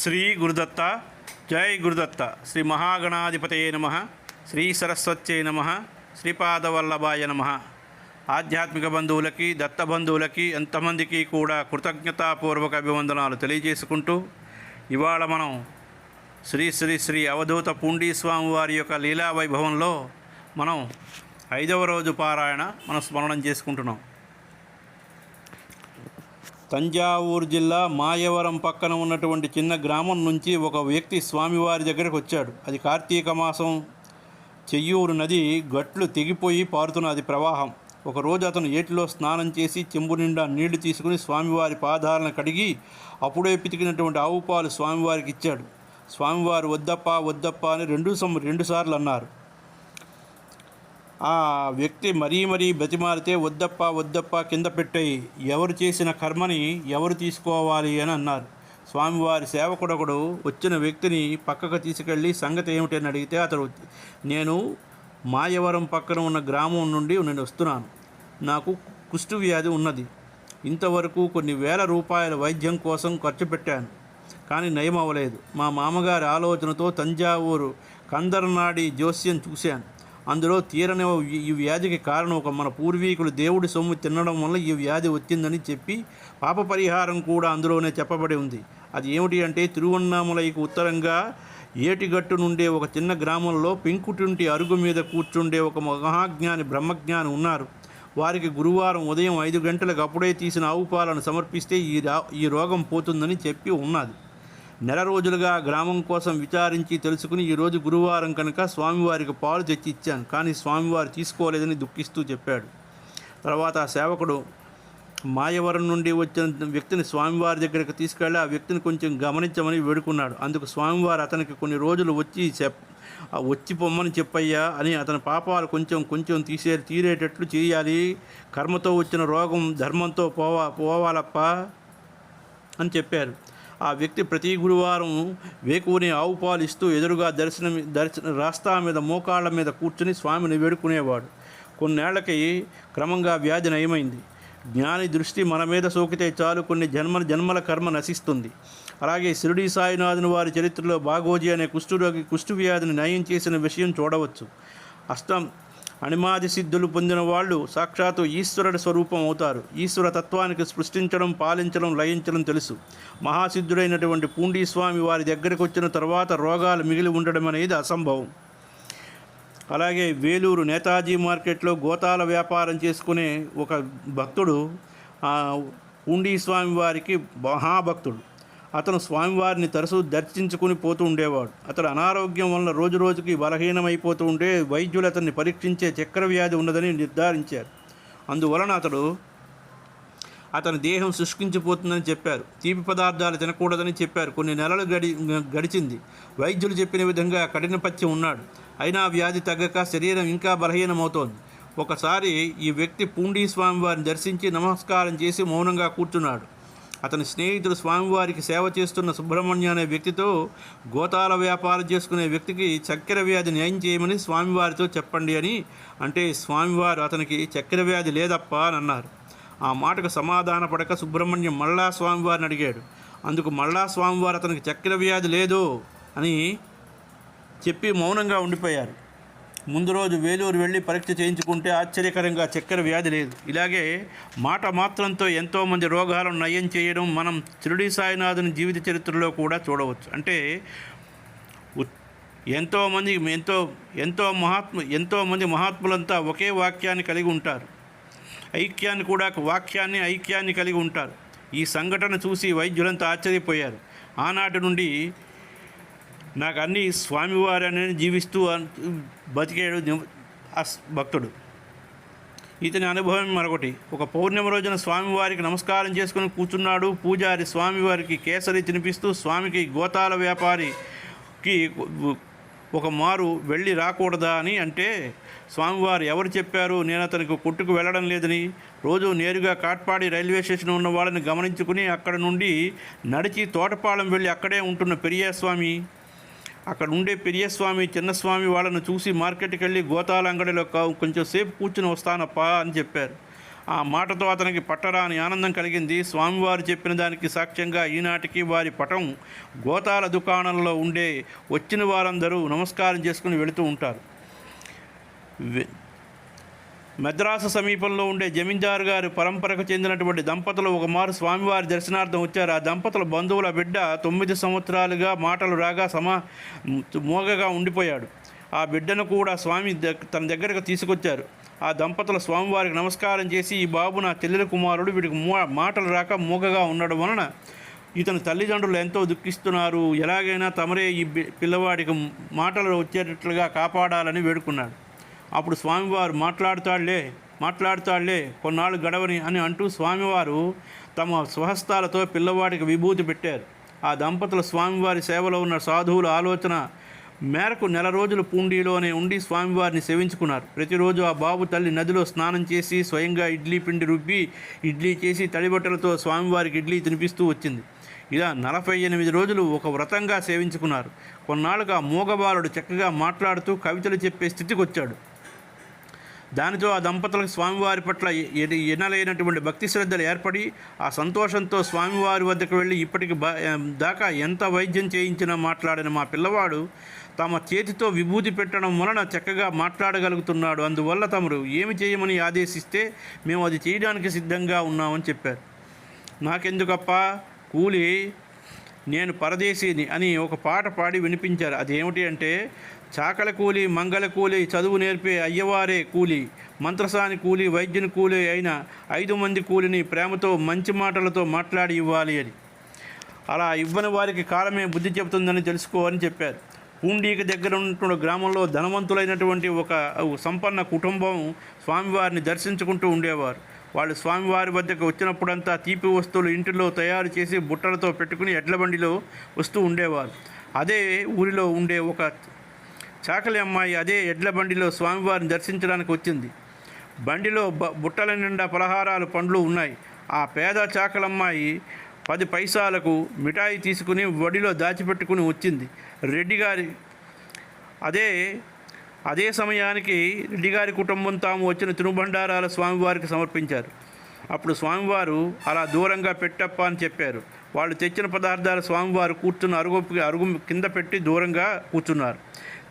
శ్రీ గురుదత్త జై గురుదత్త. శ్రీ మహాగణాధిపతయే నమ. శ్రీ సరస్వత్యై నమ. శ్రీపాదవల్లభాయ నమ. ఆధ్యాత్మిక బంధువులకి దత్త బంధువులకి ఎంతమందికి కూడా కృతజ్ఞతాపూర్వక అభివందనాలు తెలియజేసుకుంటూ ఇవాళ మనం శ్రీ శ్రీ శ్రీ అవధూత పూండీ స్వామి వారి యొక్క లీలా వైభవంలో మనం ఐదవ రోజు పారాయణ మనం స్మరణం చేసుకుంటున్నాం. తంజావూరు జిల్లా మాయవరం పక్కన ఉన్నటువంటి చిన్న గ్రామం నుంచి ఒక వ్యక్తి స్వామివారి దగ్గరకు వచ్చాడు. అది కార్తీక మాసం. చెయ్యూరు నది గట్లు తెగిపోయి పారుతున్నది ప్రవాహం. ఒకరోజు అతను ఏటిలో స్నానం చేసి చెంబు నిండా నీళ్ళు తీసుకుని స్వామివారి పాదాలను కడిగి అప్పుడే పితికినటువంటి ఆవు పాలు స్వామివారికి ఇచ్చాడు. స్వామివారు వద్దప్ప వద్దప్ప అని రెండు సం రెండుసార్లు అన్నారు. ఆ వ్యక్తి మరీ మరీ బతిమారితే వద్దప్ప వద్దప్ప కింద పెట్టాయి ఎవరు చేసిన కర్మని ఎవరు తీసుకోవాలి అని అన్నారు. స్వామివారి సేవకుడొకడు వచ్చిన వ్యక్తిని పక్కకు తీసుకెళ్ళి సంగతి ఏమిటని అడిగితే అతడు నేను మాయవరం పక్కన ఉన్న గ్రామం నుండి నేను వస్తున్నాను. నాకు కుష్టు వ్యాధి ఉన్నది. ఇంతవరకు కొన్ని వేల రూపాయల వైద్యం కోసం ఖర్చు పెట్టాను. కానీ నయం అవ్వలేదు మా మామగారి ఆలోచనతో తంజావూరు కందర్నాడి జోస్యం చూశాను. అందులో తీరని ఈ వ్యాధికి కారణం ఒక మన పూర్వీకులు దేవుడి సొమ్ము తినడం వల్ల ఈ వ్యాధి వచ్చిందని చెప్పి పాప పరిహారం కూడా అందులోనే చెప్పబడి ఉంది. అది ఏమిటి అంటే తిరువన్నామలైకి ఉత్తరంగా ఏటిగట్టు నుండే ఒక చిన్న గ్రామంలో పెంకుటింటి అరుగు మీద కూర్చుండే ఒక మహాజ్ఞాని బ్రహ్మజ్ఞాని ఉన్నారు. వారికి గురువారం ఉదయం ఐదు గంటలకు అప్పుడే తీసిన ఆవు పాలను సమర్పిస్తే ఈ రా ఈ రోగం పోతుందని చెప్పి ఉన్నది. నెల రోజులుగా గ్రామం కోసం విచారించి తెలుసుకుని ఈరోజు గురువారం కనుక స్వామివారికి పాలు తెచ్చి ఇచ్చాను. కానీ స్వామివారు తీసుకోలేదని దుఃఖిస్తూ చెప్పాడు. తర్వాత ఆ సేవకుడు మాయవరం నుండి వచ్చిన వ్యక్తిని స్వామివారి దగ్గరికి తీసుకెళ్ళి ఆ వ్యక్తిని కొంచెం గమనించమని వేడుకున్నాడు. అందుకు స్వామివారు అతనికి కొన్ని రోజులు వచ్చి చెప్ వచ్చి పొమ్మని చెప్పయ్యా అని అతని పాపాలు కొంచెం కొంచెం తీసే తీరేటట్లు చేయాలి. కర్మతో వచ్చిన రోగం ధర్మంతో పోవా పోవాలప్ప అని చెప్పారు. ఆ వ్యక్తి ప్రతి గురువారం వేకువుని ఆవు పాలు ఇస్తూ ఎదురుగా దర్శనం దర్శన రాస్తా మీద మోకాళ్ళ మీద కూర్చుని స్వామిని వేడుకునేవాడు. కొన్నేళ్ళకి క్రమంగా వ్యాధి నయమైంది. జ్ఞాని దృష్టి మన మీద సోకితే చాలు కొన్ని జన్మ జన్మల కర్మ నశిస్తుంది. అలాగే శిరుడి సాయినాథుని వారి చరిత్రలో బాగోజీ అనే కుష్ఠురోగి కుష్ఠు వ్యాధిని నయం చేసిన విషయం చూడవచ్చు. అష్టం అణిమాది సిద్ధులు పొందిన వాళ్ళు సాక్షాత్తు ఈశ్వరుడి స్వరూపం అవుతారు. ఈశ్వర తత్వానికి సృష్టించడం పాలించడం లయించడం తెలుసు. మహాసిద్ధుడైనటువంటి పూండీస్వామి వారి దగ్గరికి వచ్చిన తర్వాత రోగాలు మిగిలి ఉండడం అనేది అసంభవం. అలాగే వేలూరు నేతాజీ మార్కెట్లో గోతాల వ్యాపారం చేసుకునే ఒక భక్తుడు ఆ, పూండీ స్వామి వారికి మహాభక్తుడు. అతను స్వామివారిని తరచూ దర్శించుకుని పోతూ ఉండేవాడు. అతడు అనారోగ్యం వలన రోజు రోజుకి బలహీనమైపోతూ ఉండే వైద్యులు అతన్ని పరీక్షించే చక్కెర వ్యాధి ఉన్నదని నిర్ధారించారు. అందువలన అతడు అతని దేహం శుష్కించిపోతుందని చెప్పారు. తీపి పదార్థాలు తినకూడదని చెప్పారు. కొన్ని నెలలు గడి గడిచింది. వైద్యులు చెప్పిన విధంగా కఠినపత్యం ఉన్నాడు. అయినా వ్యాధి తగ్గక శరీరం ఇంకా బలహీనమవుతోంది. ఒకసారి ఈ వ్యక్తి పూండీ స్వామివారిని దర్శించి నమస్కారం చేసి మౌనంగా కూర్చున్నాడు. అతని స్నేహితుడు స్వామివారికి సేవ చేస్తున్న సుబ్రహ్మణ్య అనే వ్యక్తితో గోతాల వ్యాపారం చేసుకునే వ్యక్తికి చక్కెర వ్యాధి నయం చేయమని స్వామివారితో చెప్పండి అని అంటే స్వామివారు అతనికి చక్కెర వ్యాధి లేదప్ప అని అన్నారు. ఆ మాటకు సమాధానపడక సుబ్రహ్మణ్యం మళ్ళా స్వామివారిని అడిగాడు. అందుకు మళ్ళా స్వామివారు అతనికి చక్కెర వ్యాధి లేదు అని చెప్పి మౌనంగా ఉండిపోయారు. ముందు రోజు వేలూరు వెళ్ళి పరీక్ష చేయించుకుంటే ఆశ్చర్యకరంగా చక్కెర వ్యాధి లేదు. ఇలాగే మాట మాత్రంతో ఎంతోమంది రోగాలను నయం చేయడం మనం తిరుడి సాయినాథుని జీవిత చరిత్రలో కూడా చూడవచ్చు. అంటే ఎంతోమంది ఎంతో ఎంతో మహాత్మ ఎంతోమంది మహాత్ములంతా ఒకే వాక్యాన్ని కలిగి ఉంటారు. ఐక్యాన్ని కూడా వాక్యాన్ని ఐక్యాన్ని కలిగి ఉంటారు. ఈ సంఘటన చూసి వైద్యులంతా ఆశ్చర్యపోయారు. ఆనాటి నుండి నాకు అన్ని స్వామివారి అనేది జీవిస్తూ అన్- బతికాడు ఆ భక్తుడు. ఇతని అనుభవం మరొకటి. ఒక పౌర్ణమి రోజున స్వామివారికి నమస్కారం చేసుకుని కూర్చున్నాడు. పూజారి స్వామివారికి కేసరి తినిపిస్తూ స్వామికి గోతాల వ్యాపారికి ఒక మారు వెళ్ళి రాకూడదా అని అంటే స్వామివారు ఎవరు చెప్పారు? నేను అతనికి కొట్టుకు వెళ్ళడం లేదని. రోజు నేరుగా కాట్పాడి రైల్వే స్టేషన్ ఉన్న వాళ్ళని గమనించుకుని అక్కడ నుండి నడిచి తోటపాలెం వెళ్ళి అక్కడే ఉంటున్న పెరియాస్వామి అక్కడ ఉండే పెరియస్వామి చిన్నస్వామి వాళ్ళను చూసి మార్కెట్కి వెళ్ళి గోతాల అంగడిలో కా- కొంచెం సేపు కూర్చుని వస్తానప్పా అని చెప్పారు. ఆ మాటతో అతనికి పట్టరాని ఆనందం కలిగింది. స్వామివారు చెప్పిన దానికి సాక్ష్యంగా ఈనాటికి వారి పటం గోతాల దుకాణంలో ఉండే వచ్చిన వారందరూ నమస్కారం చేసుకుని వెళుతూ ఉంటారు. మద్రాసు సమీపంలో ఉండే జమీందారు గారి పరంపరకు చెందినటువంటి దంపతులు ఒకమారు స్వామివారి దర్శనార్థం వచ్చారు. ఆ దంపతుల బంధువుల బిడ్డ తొమ్మిది సంవత్సరాలుగా మాటలు రాగా సమా మోగగా ఉండిపోయాడు. ఆ బిడ్డను కూడా స్వామి తన దగ్గరకు తీసుకొచ్చారు. ఆ దంపతుల స్వామివారికి నమస్కారం చేసి ఈ బాబు నా చెల్లెల కుమారుడు వీడికి మూ- మాటలు రాక మూగగా ఉండడం వలన ఇతని తల్లిదండ్రులు ఎంతో దుఃఖిస్తున్నారు. ఎలాగైనా తమరే ఈ పిల్లవాడికి మాటలు వచ్చేటట్లుగా కాపాడాలని వేడుకున్నాడు. అప్పుడు స్వామివారు మాట్లాడుతాడులే మాట్లాడుతాడులే కొన్నాళ్ళు గడవని అని అంటూ స్వామివారు తమ స్వహస్తాలతో పిల్లవాడికి విభూతి పెట్టారు. ఆ దంపతుల స్వామివారి సేవలో ఉన్న సాధువుల ఆలోచన మేరకు నెల రోజులు పూండిలోనే ఉండి స్వామివారిని సేవించుకున్నారు. ప్రతిరోజు ఆ బాబు తల్లి నదిలో స్నానం చేసి స్వయంగా ఇడ్లీ పిండి రుబ్బి ఇడ్లీ చేసి తడిబట్టలతో స్వామివారికి ఇడ్లీ తినిపిస్తూ వచ్చింది. ఇలా నలభై ఎనిమిది రోజులు ఒక వ్రతంగా సేవించుకున్నారు. కొన్నాళ్ళుగా మూగబాలుడు చక్కగా మాట్లాడుతూ కవితలు చెప్పే స్థితికి వచ్చాడు దానితో ఆ దంపతులకు స్వామివారి పట్ల ఎనలేనటువంటి భక్తి శ్రద్ధలు ఏర్పడి ఆ సంతోషంతో స్వామివారి వద్దకు వెళ్ళి ఇప్పటికి దాకా ఎంత వైద్యం చేయించినా మాట్లాడిన మా పిల్లవాడు తమ చేతితో విభూతి పెట్టడం వలన చక్కగా మాట్లాడగలుగుతున్నాడు. అందువల్ల తమరు ఏమి చేయమని ఆదేశిస్తే మేము అది చేయడానికి సిద్ధంగా ఉన్నామని చెప్పారు. నాకెందుకప్ప? కూలి నేను పరదేశీని అని ఒక పాట పాడి వినిపించారు. అదేమిటి అంటే చాకల కూలి మంగళ కూలి చదువు నేర్పే అయ్యవారే కూలి మంత్రసాని కూలి వైద్యుని కూలి అయిన ఐదు మంది కూలిని ప్రేమతో మంచి మాటలతో మాట్లాడి ఇవ్వాలి అని. అలా ఇవ్వని వారికి కాలమే బుద్ధి చెబుతుందని తెలుసుకోవాలని చెప్పారు. పూండీకి దగ్గర ఉన్నటువంటి గ్రామంలో ధనవంతులైనటువంటి ఒక సంపన్న కుటుంబం స్వామివారిని దర్శించుకుంటూ ఉండేవారు. వాళ్ళు స్వామివారి వద్దకు వచ్చినప్పుడంతా తీపి వస్తువులు ఇంటిలో తయారు చేసి బుట్టలతో పెట్టుకుని ఎడ్ల బండిలో వస్తూ ఉండేవారు. అదే ఊరిలో ఉండే ఒక చాకలి అమ్మాయి అదే ఎడ్ల బండిలో స్వామివారిని దర్శించడానికి వచ్చింది. బండిలో బ బుట్టల నిండా పలహారాలు పండ్లు ఉన్నాయి. ఆ పేద చాకలమ్మాయి పది పైసాలకు మిఠాయి తీసుకుని వడిలో దాచిపెట్టుకుని వచ్చింది. రెడ్డి గారి అదే అదే సమయానికి రెడ్డి గారి కుటుంబం తాము వచ్చిన తినుబండారాల స్వామివారికి సమర్పించారు. అప్పుడు స్వామివారు అలా దూరంగా పెట్టప్ప అని చెప్పారు. వాళ్ళు తెచ్చిన పదార్థాలు స్వామివారు కూర్చున్న అరుగు అరుగు కింద పెట్టి దూరంగా కూర్చున్నారు.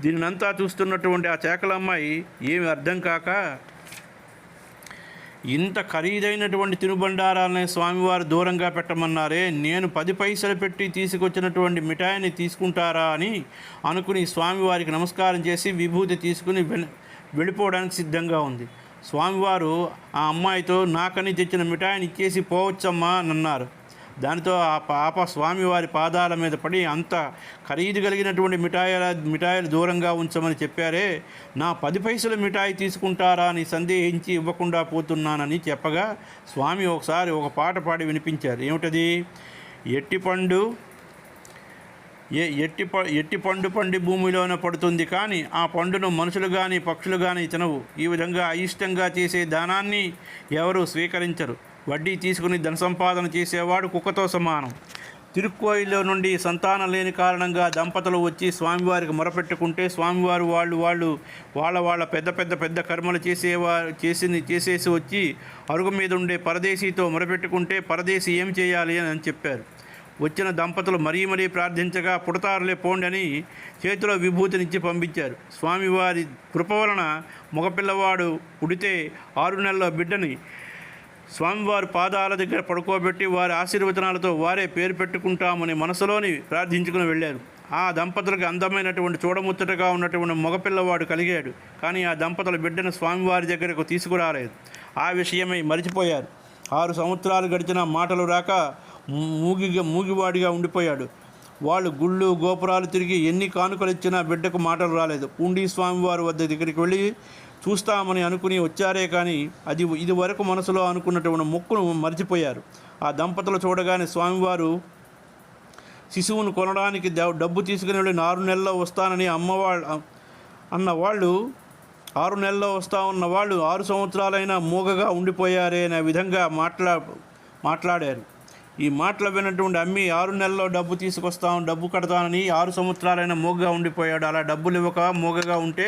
దీనినంతా చూస్తున్నటువంటి ఆ చేకలమ్మాయి ఏమి అర్థం కాక ఇంత ఖరీదైనటువంటి తినుబండారాలని స్వామివారు దూరంగా పెట్టమన్నారే నేను పది పైసలు పెట్టి తీసుకొచ్చినటువంటి మిఠాయిని తీసుకుంటారా అని అనుకుని స్వామివారికి నమస్కారం చేసి విభూతి తీసుకుని వెళ్ళిపోవడానికి సిద్ధంగా ఉంది. స్వామివారు ఆ అమ్మాయితో నాకని తెచ్చిన మిఠాయిని ఇచ్చేసి పోవచ్చమ్మా అని అన్నారు. దానితో ఆ పాప స్వామివారి పాదాల మీద పడి అంత ఖరీదు కలిగినటువంటి మిఠాయిల మిఠాయిలు దూరంగా ఉంచమని చెప్పారే. నా పది పైసల మిఠాయి తీసుకుంటారా అని సందేహించి ఇవ్వకుండా పోతున్నానని చెప్పగా స్వామి ఒకసారి ఒక పాట పాడి వినిపించారు. ఏమిటది? ఎట్టి పండు ఏ ఎట్టి ప ఎట్టి పండు పండి భూమిలోనే పడుతుంది కానీ ఆ పండును మనుషులు కానీ పక్షులు కానీ తినవు. ఈ విధంగా అయిష్టంగా చేసే దానాన్ని ఎవరు స్వీకరించరు. వడ్డీ తీసుకుని ధన సంపాదన చేసేవాడు కుక్కతో సమానం. తిరుక్కోయిలో నుండి సంతానం లేని కారణంగా దంపతులు వచ్చి స్వామివారికి మొరపెట్టుకుంటే స్వామివారు వాళ్ళు వాళ్ళు వాళ్ళ వాళ్ళ పెద్ద పెద్ద పెద్ద కర్మలు చేసేవారు చేసింది చేసేసి వచ్చి అరుగు మీద ఉండే పరదేశీతో మొరపెట్టుకుంటే పరదేశీ ఏం చేయాలి అని చెప్పారు. వచ్చిన దంపతులు మరీ మరీ ప్రార్థించగా పుడతారులే పోండి అని చేతిలో విభూతినిచ్చి పంపించారు. స్వామివారి కృప వలన మగపిల్లవాడు పుడితే ఆరు నెలల బిడ్డని స్వామివారి పాదాల దగ్గర పడుకోబెట్టి వారి ఆశీర్వచనాలతో వారే పేరు పెట్టుకుంటామని మనసులోని ప్రార్థించుకుని వెళ్ళారు. ఆ దంపతులకు అందమైనటువంటి చూడముచ్చటగా ఉన్నటువంటి మగపిల్లవాడు కలిగాడు. కానీ ఆ దంపతుల బిడ్డను స్వామివారి దగ్గరకు తీసుకురాలేదు. ఆ విషయమై మరిచిపోయారు. ఆరు సంవత్సరాలు గడిచిన మాటలు రాక మూగిగా మూగివాడిగా ఉండిపోయాడు. వాళ్ళు గుళ్ళు గోపురాలు తిరిగి ఎన్ని కానుకలు ఇచ్చినా బిడ్డకు మాటలు రాలేదు. పూండి స్వామివారి వద్ద దగ్గరికి వెళ్ళి చూస్తామని అనుకుని వచ్చారే కానీ అది ఇది వరకు మనసులో అనుకున్నటువంటి మొక్కును మర్చిపోయారు. ఆ దంపతులు చూడగానే స్వామివారు శిశువును కొనడానికి డబ్బు తీసుకుని వెళ్ళి ఆరు నెలల్లో వస్తానని అమ్మవాళ్ళు అన్న వాళ్ళు ఆరు నెలల్లో వస్తా ఉన్న వాళ్ళు ఆరు సంవత్సరాలైనా మూగగా ఉండిపోయారే అనే విధంగా మాట్లా మాట్లాడారు. ఈ మాటలు విన్నటువంటి అమ్మి ఆరు నెలల్లో డబ్బు తీసుకొస్తాం డబ్బు కడతానని ఆరు సంవత్సరాలైన మూగగా ఉండిపోయాడు. అలా డబ్బులు ఇవ్వక మూగగా ఉంటే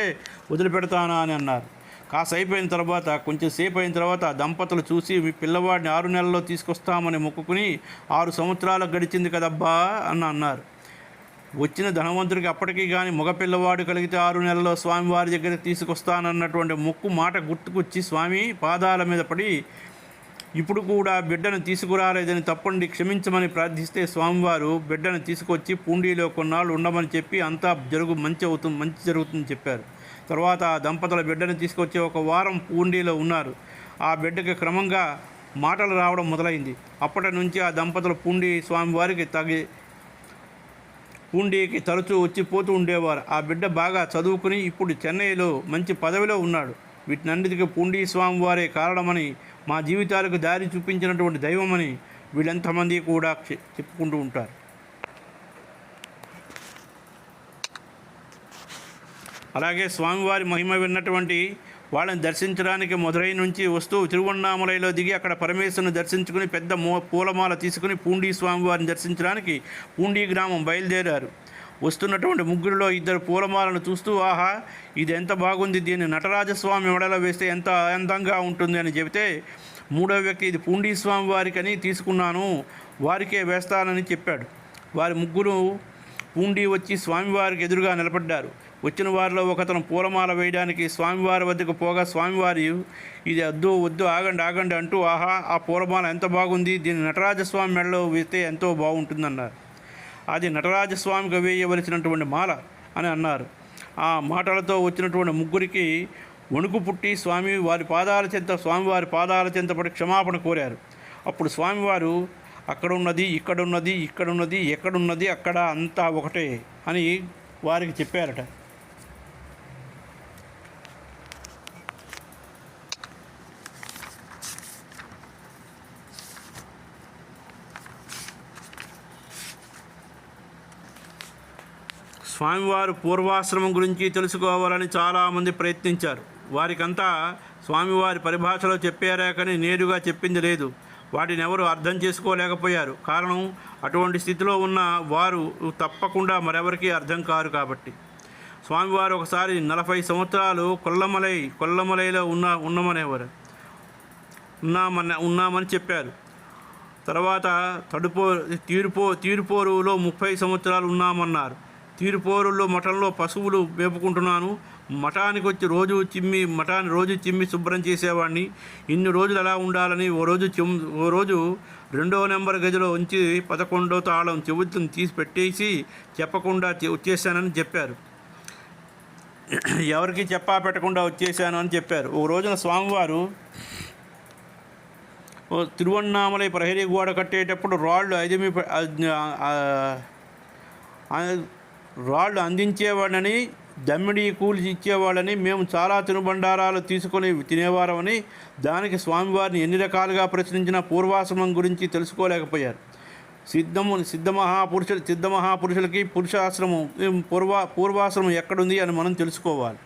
వదిలిపెడతానా అని అన్నారు. కాస్త అయిపోయిన తర్వాత కొంచెం సేపు అయిన తర్వాత దంపతులు చూసి మీ పిల్లవాడిని ఆరు నెలల్లో తీసుకొస్తామని మొక్కుకుని ఆరు సంవత్సరాలు గడిచింది కదబ్బా అని అన్నారు. వచ్చిన ధనవంతుడికి అప్పటికీ కానీ మగ పిల్లవాడు కలిగితే ఆరు నెలల్లో స్వామివారి దగ్గరికి తీసుకొస్తానన్నటువంటి మొక్కు మాట గుర్తుకొచ్చి స్వామి పాదాల మీద పడి ఇప్పుడు కూడా బిడ్డను తీసుకురాలేదని తప్పండి క్షమించమని ప్రార్థిస్తే స్వామివారు బిడ్డను తీసుకొచ్చి పూండీలో కొన్నాళ్ళు ఉండమని చెప్పి అంతా జరుగు మంచి అవుతుంది మంచి జరుగుతుందని చెప్పారు. తర్వాత ఆ దంపతుల బిడ్డను తీసుకొచ్చి ఒక వారం పూండీలో ఉన్నారు. ఆ బిడ్డకి క్రమంగా మాటలు రావడం మొదలైంది. అప్పటి నుంచి ఆ దంపతులు పూండి స్వామివారికి తగి పూండీకి తరచూ వచ్చి పోతూ ఉండేవారు. ఆ బిడ్డ బాగా చదువుకుని ఇప్పుడు చెన్నైలో మంచి పదవిలో ఉన్నాడు. వీటినన్నిటికీ పూండీ స్వామి వారే కారణమని మా జీవితాలకు దారి చూపించినటువంటి దైవమని వీళ్ళంతమంది కూడా చెప్పుకుంటూ ఉంటారు. అలాగే స్వామివారి మహిమ విన్నటువంటి వాళ్ళని దర్శించడానికి మధురై నుంచి వస్తూ తిరువన్నామలయలో దిగి అక్కడ పరమేశ్వరుని దర్శించుకుని పెద్ద మో పూలమాల తీసుకుని పూండీ స్వామివారిని దర్శించడానికి పూండీ గ్రామం బయలుదేరారు. వస్తున్నటువంటి ముగ్గురిలో ఇద్దరు పూలమాలను చూస్తూ ఆహా ఇది ఎంత బాగుంది దీన్ని నటరాజస్వామి మెడలో వేస్తే ఎంత అందంగా ఉంటుంది అని చెబితే మూడో వ్యక్తి ఇది పూండీ స్వామి వారికని తీసుకున్నాను వారికే వేస్తానని చెప్పాడు. వారి ముగ్గురు పూండి వచ్చి స్వామివారికి ఎదురుగా నిలబడ్డారు. వచ్చిన వారిలో ఒకతను పూలమాల వేయడానికి స్వామివారి వద్దకు పోగా స్వామివారి ఇది వద్దు వద్దు ఆగండి ఆగండి అంటూ ఆహా ఆ పూలమాల ఎంత బాగుంది దీన్ని నటరాజస్వామి మెడలో వేస్తే ఎంతో బాగుంటుందన్నారు. అది నటరాజస్వామికి వేయవలసినటువంటి మాల అని అన్నారు. ఆ మాటలతో వచ్చినటువంటి ముగ్గురికి వణుకు పుట్టి స్వామి వారి పాదాల చెంత స్వామివారి పాదాల చెంతపడి క్షమాపణ కోరారు. అప్పుడు స్వామివారు అక్కడ ఉన్నది ఇక్కడ ఉన్నది ఇక్కడ ఉన్నది ఎక్కడున్నది అక్కడ అంతా ఒకటే అని వారికి చెప్పారట. స్వామివారు పూర్వాశ్రమం గురించి తెలుసుకోవాలని చాలామంది ప్రయత్నించారు. వారికంతా స్వామివారి పరిభాషలో చెప్పారా కానీ నేరుగా చెప్పింది లేదు. వాటిని ఎవరు అర్థం చేసుకోలేకపోయారు. కారణం అటువంటి స్థితిలో ఉన్న వారు తప్పకుండా మరెవరికీ అర్థం కారు కాబట్టి. స్వామివారు ఒకసారి నలభై సంవత్సరాలు కొల్లమలై కొల్లమలైలో ఉన్న ఉన్నమనేవారు. ఉన్నామని ఉన్నామని చెప్పారు. తర్వాత తడుపో తీరుపో తీరుపోరులో ముప్పై సంవత్సరాలు ఉన్నామన్నారు. తీరుపోరుల్లో మఠంలో పశువులు మేపుకుంటున్నాను మఠానికి వచ్చి రోజు చిమ్మి మఠాన్ని రోజు చిమ్మి శుభ్రం చేసేవాడిని ఇన్ని రోజులు ఎలా ఉండాలని ఓ రోజు చిమ్ ఓ రోజు రెండో నెంబర్ గదిలో ఉంచి పదకొండో తాళం చెవుతుని తీసి పెట్టేసి చెప్పకుండా వచ్చేసానని చెప్పారు. ఎవరికి చెప్పా పెట్టకుండా వచ్చేసాను అని చెప్పారు. ఓ రోజున స్వామివారు తిరువన్నామలై ప్రహరీ గోడ కట్టేటప్పుడు రాళ్ళు అదిమి రాళ్ళు అందించేవాడని దమ్మిడి కూలి ఇచ్చేవాళ్ళని మేము చాలా తినుబండారాలు తీసుకొని తినేవారమని దానికి స్వామివారిని ఎన్ని రకాలుగా ప్రశ్నించిన పూర్వాశ్రమం గురించి తెలుసుకోలేకపోయారు. సిద్ధము సిద్ధమహాపురుషులు సిద్ధమహాపురుషులకి పురుషాశ్రమం పూర్వ పూర్వాశ్రమం ఎక్కడుంది అని మనం తెలుసుకోవాలి.